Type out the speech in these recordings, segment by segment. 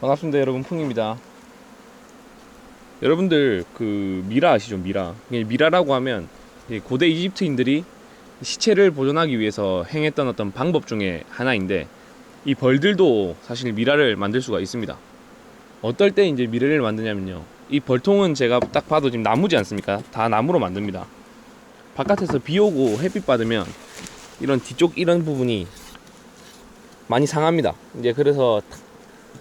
반갑습니다 여러분. 풍입니다. 여러분들 그 미라 아시죠? 미라. 미라라고 하면 이 고대 이집트인들이 시체를 보존하기 위해서 행했던 어떤 방법 중에 하나인데 이 벌들도 사실 미라를 만들 수가 있습니다. 어떨 때 이제 미라를 만드냐면요. 이 벌통은 제가 딱 봐도 지금 나무지 않습니까? 다 나무로 만듭니다. 바깥에서 비 오고 햇빛 받으면 이런 뒤쪽 이런 부분이 많이 상합니다. 이제 그래서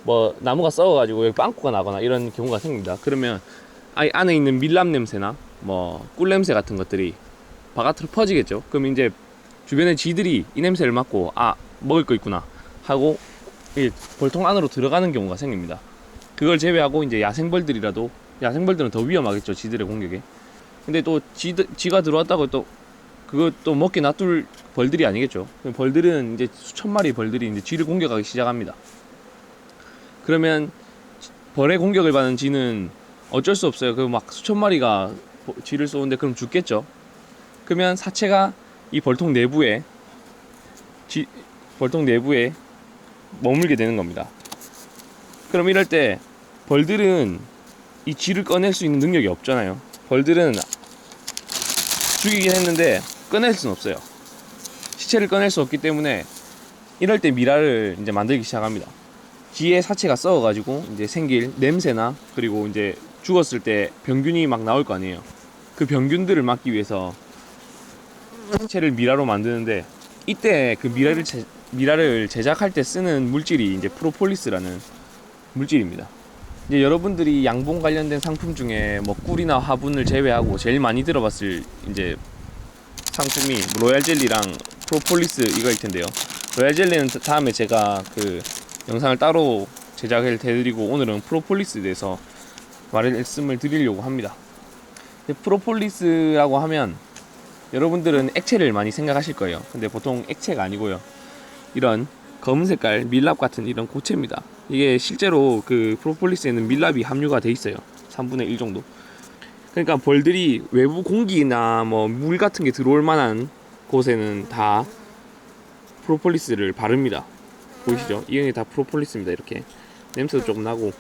뭐 나무가 썩어가지고 여기 빵꾸가 나거나 이런 경우가 생깁니다. 그러면 아이 안에 있는 밀랍 냄새나 뭐 꿀 냄새 같은 것들이 바깥으로 퍼지겠죠. 그럼 이제 주변에 쥐들이 이 냄새를 맡고 아 먹을 거 있구나 하고 이 벌통 안으로 들어가는 경우가 생깁니다. 그걸 제외하고 이제 야생벌들이라도 야생벌들은 더 위험하겠죠. 쥐들의 공격에. 근데 또 쥐, 쥐가 들어왔다고 또 그것도 먹게 놔둘 벌들이 아니겠죠. 벌들은 이제 수천 마리 벌들이 이제 쥐를 공격하기 시작합니다. 그러면 벌의 공격을 받는 쥐는 어쩔 수 없어요. 그 막 수천 마리가 보- 쥐를 쏘는데 그럼 죽겠죠. 그러면 사체가 이 벌통 내부에 쥐, 벌통 내부에 머물게 되는 겁니다. 그럼 이럴 때 벌들은 이 쥐를 꺼낼 수 있는 능력이 없잖아요. 벌들은 죽이긴 했는데 꺼낼 수는 없어요. 시체를 꺼낼 수 없기 때문에 이럴 때 미라를 이제 만들기 시작합니다. 쥐의 사체가 썩어가지고 이제 생길 냄새나 그리고 이제 죽었을 때 병균이 막 나올 거 아니에요. 그 병균들을 막기 위해서 사체를 미라로 만드는데 이때 그 미라를 제, 미라를 제작할 때 쓰는 물질이 이제 프로폴리스라는 물질입니다. 이제 여러분들이 양봉 관련된 상품 중에 뭐 꿀이나 화분을 제외하고 제일 많이 들어봤을 이제 상품이 로얄 젤리랑 프로폴리스 이거일 텐데요. 로얄 젤리는 다음에 제가 그 영상을 따로 제작을 해드리고 오늘은 프로폴리스에 대해서 말씀을 드리려고 합니다. 프로폴리스라고 하면 여러분들은 액체를 많이 생각하실 거예요. 근데 보통 액체가 아니고요. 이런 검은 색깔 밀랍 같은 이런 고체입니다. 이게 실제로 그 프로폴리스에는 밀랍이 함유가 돼 있어요. 3분의 1 정도. 그러니까 벌들이 외부 공기나 뭐 물 같은 게 들어올 만한 곳에는 다 프로폴리스를 바릅니다. 보이시죠? 이게 다 프로폴리스입니다. 이렇게 냄새도 조금 나고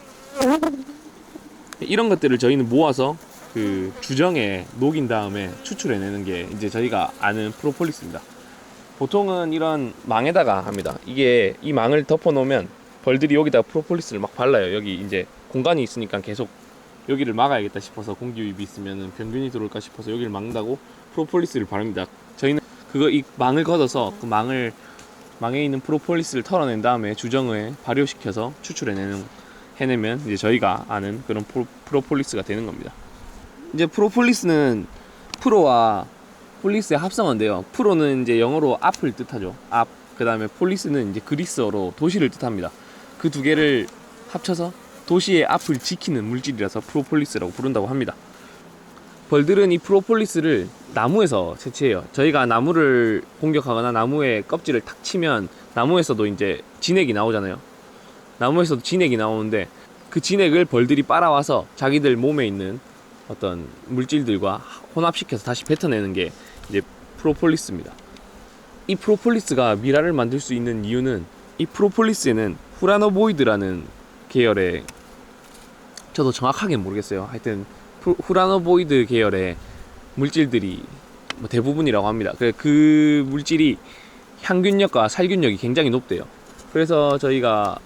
이런 것들을 저희는 모아서 그 주정에 녹인 다음에 추출해내는 게 이제 저희가 아는 프로폴리스입니다. 보통은 이런 망에다가 합니다. 이게 이 망을 덮어놓으면 벌들이 여기다 프로폴리스를 막 발라요. 여기 이제 공간이 있으니까 계속 여기를 막아야겠다 싶어서 공기 유입이 있으면 병균이 들어올까 싶어서 여기를 막는다고 프로폴리스를 바릅니다. 저희는 그거 이 망을 걷어서 그 망을 망에 있는 프로폴리스를 털어낸 다음에 주정에 발효시켜서 추출해내는 해내면 이제 저희가 아는 그런 프로, 프로폴리스가 되는 겁니다. 이제 프로폴리스는 프로와 폴리스의 합성어인데요. 프로는 이제 영어로 앞을 뜻하죠. 앞. 그다음에 폴리스는 이제 그리스어로 도시를 뜻합니다. 그 두 개를 합쳐서 도시의 앞을 지키는 물질이라서 프로폴리스라고 부른다고 합니다. 벌들은 이 프로폴리스를 나무에서 채취해요. 저희가 나무를 공격하거나 나무에 껍질을 탁 치면 나무에서도 이제 진액이 나오잖아요. 나무에서도 진액이 나오는데 그 진액을 벌들이 빨아와서 자기들 몸에 있는 어떤 물질들과 혼합시켜서 다시 뱉어내는 게 이제 프로폴리스입니다. 이 프로폴리스가 미라를 만들 수 있는 이유는 이 프로폴리스에는 후라노보이드라는 계열의 저도 정확하게 모르겠어요. 하여튼 후- 후라노보이드 계열의 물질들이 뭐 대부분이라고 합니다. 그, 그 물질이 향균력과 살균력이 굉장히 높대요. 그래서 저희가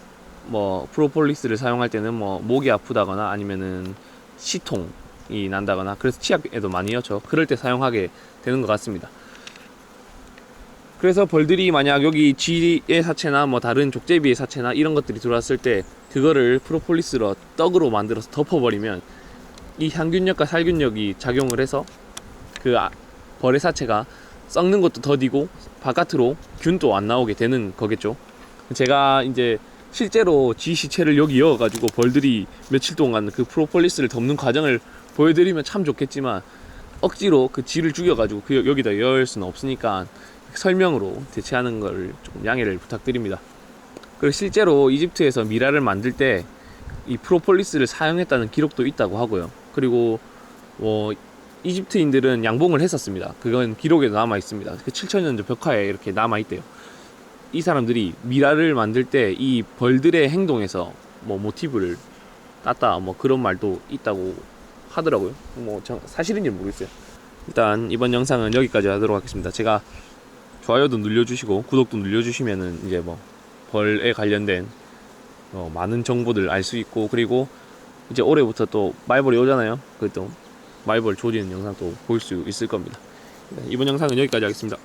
뭐 프로폴리스를 사용할 때는 뭐 목이 아프다거나 아니면은 시통이 난다거나 그래서 치약에도 많이 넣죠. 그럴 때 사용하게 되는 것 같습니다. 그래서 벌들이 만약 여기 쥐의 사체나 뭐 다른 족제비의 사체나 이런 것들이 들어왔을 때 그거를 프로폴리스로 떡으로 만들어서 덮어버리면 이 향균력과 살균력이 작용을 해서 그 아- 벌의 사체가 썩는 것도 더디고 바깥으로 균도 안 나오게 되는 거겠죠. 제가 이제 실제로 쥐 시체를 여기 이어가지고 벌들이 며칠 동안 그 프로폴리스를 덮는 과정을 보여드리면 참 좋겠지만 억지로 그 쥐를 죽여가지고 그 여- 여기다 이을 수는 없으니까 설명으로 대체하는 걸 조금 양해를 부탁드립니다. 그리고 실제로 이집트에서 미라를 만들 때 이 프로폴리스를 사용했다는 기록도 있다고 하고요. 그리고 뭐 이집트인들은 양봉을 했었습니다. 그건 기록에도 남아 있습니다. 그 7천년 전 벽화에 이렇게 남아 있대요. 이 사람들이 미라를 만들 때 이 벌들의 행동에서 뭐 모티브를 땄다 뭐 그런 말도 있다고 하더라고요. 뭐 정- 사실인지 는 모르겠어요. 일단 이번 영상은 여기까지 하도록 하겠습니다. 제가 좋아요도 눌러주시고 구독도 눌러주시면은 이제 뭐 벌에 관련된 어, 많은 정보들 알 수 있고 그리고 이제 올해부터 또 말벌이 오잖아요. 그또 말벌 조리는 영상도 볼수 있을 겁니다. 네, 이번 영상은 여기까지 하겠습니다.